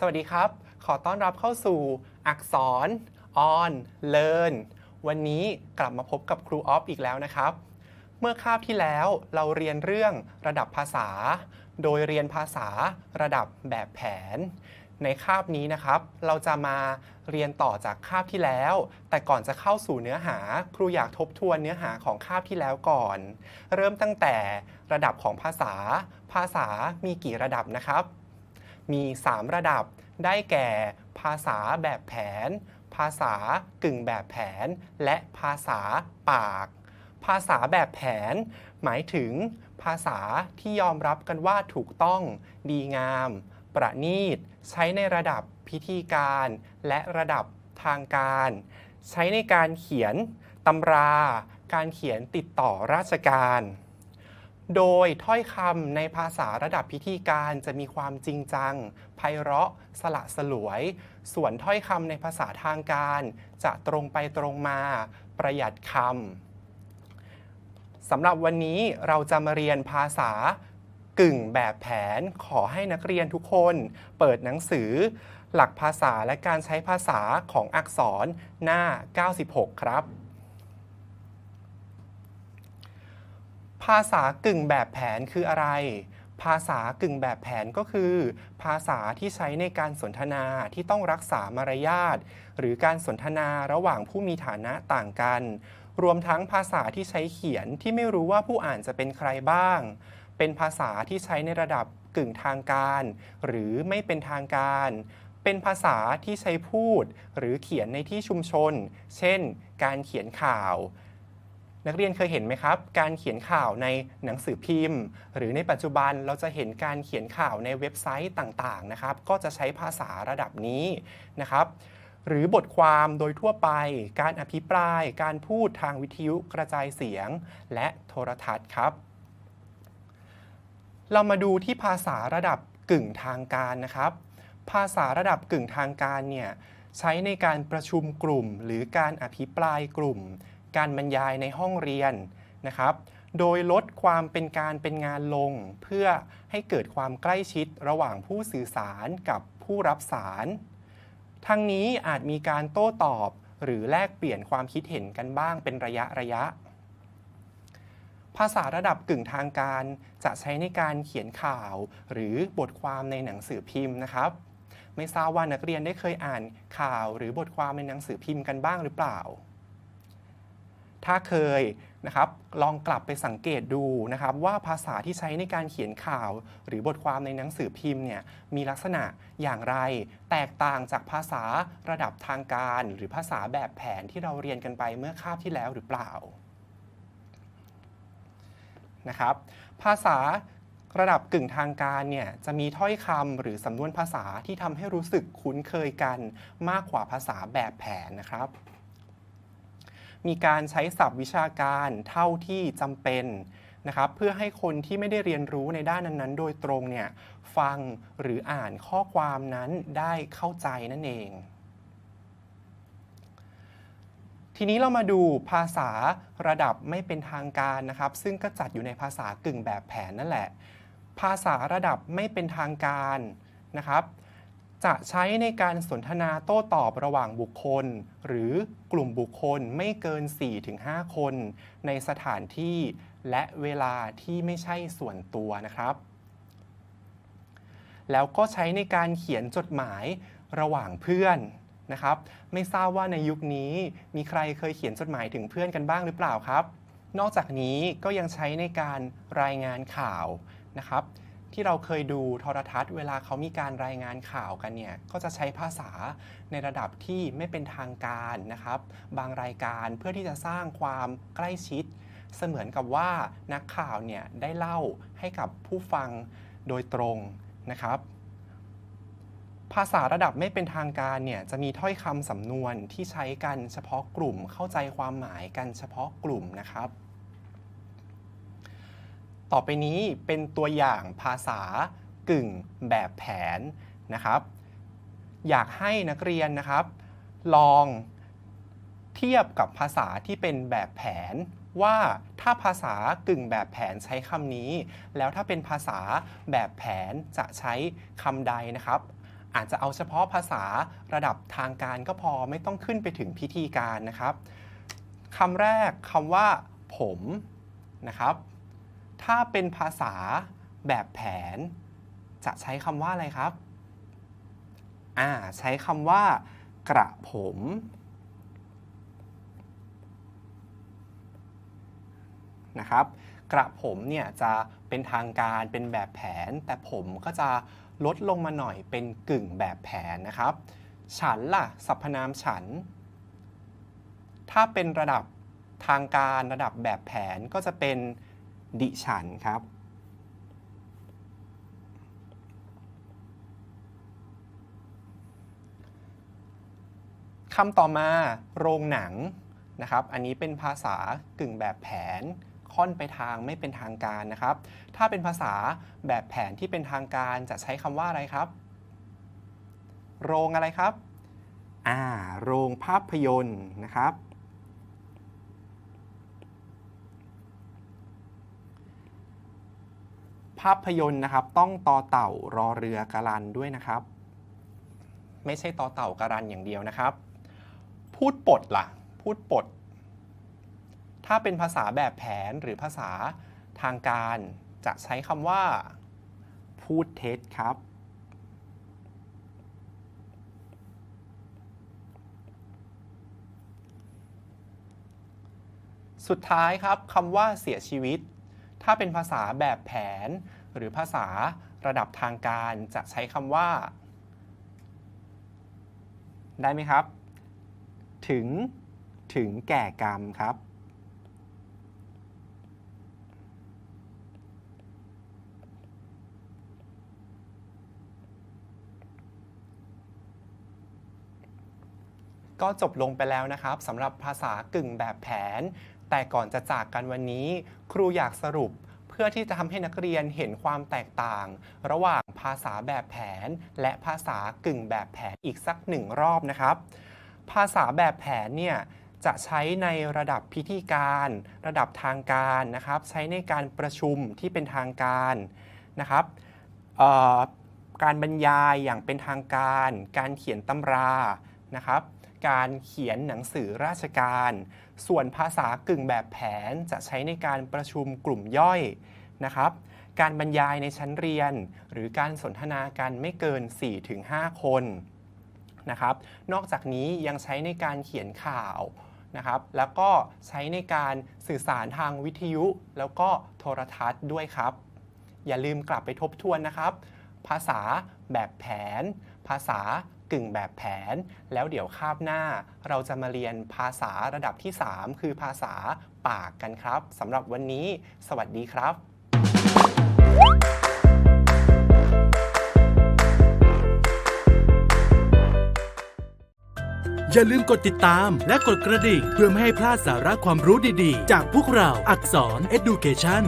สวัสดีครับ ขอต้อนรับเข้าสู่อักษร on learn วันนี้กลับมาพบกับครูออฟอีกแล้วนะครับ เมื่อคาบที่แล้วเราเรียนเรื่องระดับภาษา โดยเรียนภาษาระดับแบบแผน ในคาบนี้นะครับ เราจะมาเรียนต่อจากคาบที่แล้ว แต่ก่อนจะเข้าสู่เนื้อหา ครูอยากทบทวนเนื้อหาของคาบที่แล้วก่อน เริ่มตั้งแต่ระดับของภาษา ภาษามีกี่ระดับนะครับ มี 3 ระดับ ได้แก่ ภาษาแบบแผน ภาษากึ่งแบบแผน และภาษาปาก ภาษาแบบแผน หมายถึง ภาษาที่ยอมรับกันว่าถูกต้อง ดีงาม ประณีต ใช้ในระดับพิธีการ และระดับทางการ ใช้ในการเขียนตำรา การเขียนติดต่อราชการ โดยถ้อยคำในภาษาระดับพิธีการจะมีความจริงจัง ไพเราะ สละสลวย ส่วนถ้อยคำในภาษาทางการ จะตรงไปตรงมา ประหยัดคำสำหรับวันนี้เราจะมาเรียนภาษากึ่งแบบแผนขอให้นักเรียนทุกคน เปิดหนังสือ หลักภาษาและการใช้ภาษาของอักษรหน้า 96 ครับ ภาษากึ่งแบบแผนคืออะไร ภาษากึ่งแบบแผนก็คือ ภาษาที่ใช้ในการสนทนาที่ต้องรักษามารยาทหรือการสนทนาระหว่างผู้มีฐานะต่างกัน รวมทั้งภาษาที่ใช้เขียนที่ไม่รู้ว่าผู้อ่านจะเป็นใครบ้าง เป็นภาษาที่ใช้ในระดับกึ่งทางการ หรือไม่เป็นทางการ เป็นภาษาที่ใช้พูด หรือเขียนในที่ชุมชน เช่น การเขียนข่าว นักเรียนเคยเห็นไหมครับ การเขียนข่าวในหนังสือพิมพ์ หรือในปัจจุบันเราจะเห็นการเขียนข่าวในเว็บไซต์ต่างๆนะครับ ก็จะใช้ภาษาระดับนี้นะครับหรือบทความโดยทั่วไป การอภิปราย การพูดทางวิทยุกระจายเสียง และโทรทัศน์ครับ เรามาดูที่ภาษาระดับกึ่งทางการนะครับ ภาษาระดับกึ่งทางการเนี่ยใช้ในการประชุมกลุ่ม หรือการอภิปรายกลุ่ม การบรรยายในห้องเรียนนะครับ โดยลดความเป็นการเป็นงานลง เพื่อให้เกิดความใกล้ชิดระหว่างผู้สื่อสารกับผู้รับสาร ทั้งนี้อาจมีการโต้ตอบ หรือแลกเปลี่ยนความคิดเห็นกันบ้างเป็นระยะระยะ ภาษาระดับกึ่งทางการจะใช้ในการเขียนข่าว หรือบทความในหนังสือพิมพ์นะครับ ไม่ทราบว่านักเรียนได้เคยอ่านข่าว หรือบทความในหนังสือพิมพ์กันบ้างหรือเปล่า ถ้าเคยนะครับลองกลับไปสังเกตดูนะครับว่าภาษาที่ใช้ในการเขียนข่าว หรือบทความในหนังสือพิมพ์เนี่ยมีลักษณะอย่างไร แตกต่างจากภาษาระดับทางการ หรือภาษาแบบแผนที่เราเรียนกันไปเมื่อคาบที่แล้วหรือเปล่านะครับภาษาระดับกึ่งทางการเนี่ยจะมีถ้อยคำหรือสำนวนภาษาที่ทำให้รู้สึกคุ้นเคยกันมากกว่าภาษาแบบแผนนะครับ มีการใช้ศัพท์วิชาการเท่าที่จำเป็นนะครับเพื่อให้คนที่ไม่ได้เรียนรู้ในด้านนั้นๆ โดยตรงเนี่ยฟังหรืออ่านข้อความนั้นได้เข้าใจนั่นเอง ทีนี้เรามาดูภาษาระดับไม่เป็นทางการนะครับ ซึ่งก็จัดอยู่ในภาษากึ่งแบบแผนนั่นแหละ ภาษาระดับไม่เป็นทางการนะครับ จะใช้ในการสนทนาโต้ตอบระหว่างบุคคล หรือกลุ่มบุคคลไม่เกิน 4-5 คน ในสถานที่และเวลาที่ไม่ใช่ส่วนตัวนะครับ แล้วก็ใช้ในการเขียนจดหมายระหว่างเพื่อนนะครับ ไม่ทราบว่าในยุคนี้มีใครเคยเขียนจดหมายถึงเพื่อนกันบ้างหรือเปล่าครับ นอกจากนี้ก็ยังใช้ในการรายงานข่าวนะครับ ที่เราเคยดูโทรทัศน์ เวลาเขามีการรายงานข่าวกันเนี่ยก็จะใช้ภาษาในระดับที่ไม่เป็นทางการนะครับ บางรายการเพื่อที่จะสร้างความใกล้ชิด เสมือนกับว่านักข่าวเนี่ยได้เล่าให้กับผู้ฟังโดยตรงนะครับภาษาระดับไม่เป็นทางการเนี่ยจะมีถ้อยคำสำนวนที่ใช้กันเฉพาะกลุ่มเข้าใจความหมายกันเฉพาะกลุ่มนะครับ ต่อไปนี้เป็นตัวอย่างภาษากึ่งแบบแผนนะครับ อยากให้นักเรียนนะครับ ลองเทียบกับภาษาที่เป็นแบบแผน ว่าถ้าภาษากึ่งแบบแผนใช้คำนี้ แล้วถ้าเป็นภาษาแบบแผนจะใช้คำใดนะครับ อาจจะเอาเฉพาะภาษาระดับทางการก็พอไม่ต้องขึ้นไปถึงพิธีการนะครับคำแรกคำว่า ผมนะครับ ถ้าเป็นภาษาแบบแผน จะใช้คำว่าอะไรครับ อ่า ใช้คำว่า กระผม นะครับ กระผมเนี่ยจะเป็นทางการเป็นแบบแผน แต่ผมก็จะลดลงมาหน่อยเป็นกึ่งแบบแผนนะครับ ฉันล่ะสรรพนามฉัน ถ้าเป็นระดับทางการระดับแบบแผนก็จะเป็น ดิฉันครับ คำต่อมาโรงหนังนะครับ อันนี้เป็นภาษากึ่งแบบแผนค่อนไปทางไม่เป็นทางการนะครับ ถ้าเป็นภาษาแบบแผนที่เป็นทางการจะใช้คำว่าอะไรครับ โรงอะไรครับ อ่า โรงภาพยนตร์นะครับ ภาพยนตร์นะครับ ต้องต่อเต่ารอเรือกะลันด้วยนะครับ ไม่ใช่ต่อเต่ากะรันอย่างเดียวนะครับ พูดปดล่ะ พูดปด ถ้าเป็นภาษาแบบแผนหรือภาษาทางการจะใช้คำว่า พูดเท็จครับ สุดท้ายครับคำว่าเสียชีวิต ถ้าเป็นภาษาแบบแผน หรือภาษาระดับทางการจะใช้คำว่า ได้ไหมครับ ถึงถึงแก่กรรมครับ ก็จบลงไปแล้วนะครับสำหรับภาษากึ่งแบบแผน แต่ก่อนจะจากกันวันนี้ ครูอยากสรุปเพื่อที่จะทำให้นักเรียนเห็นความแตกต่าง ระหว่างภาษาแบบแผน และภาษากึ่งแบบแผนอีกสักหนึ่งรอบนะครับ ภาษาแบบแผนเนี่ยจะใช้ในระดับพิธีการ ระดับทางการนะครับ ใช้ในการประชุมที่เป็นทางการนะครับการบรรยายอย่างเป็นทางการ การเขียนตำรานะครับ การเขียนหนังสือราชการ ส่วนภาษากึ่งแบบแผนจะใช้ในการประชุมกลุ่มย่อยนะครับ การบรรยายในชั้นเรียน หรือการสนทนากันไม่เกิน 4-5 คนนะครับ นอกจากนี้ยังใช้ในการเขียนข่าวนะครับ แล้วก็ใช้ในการสื่อสารทางวิทยุ แล้วก็โทรทัศน์ด้วยครับ อย่าลืมกลับไปทบทวนนะครับ ภาษาแบบแผน ภาษา กึ่งแบบแผน แล้วเดี๋ยวคาบหน้า เราจะมาเรียนภาษาระดับที่ 3 คือภาษาปากกันครับสำหรับวันนี้ สวัสดีครับ อย่าลืมกดติดตามและกดกระดิ่ง เพื่อไม่ให้พลาดสาระความรู้ดีๆ จากพวกเราอักษร Education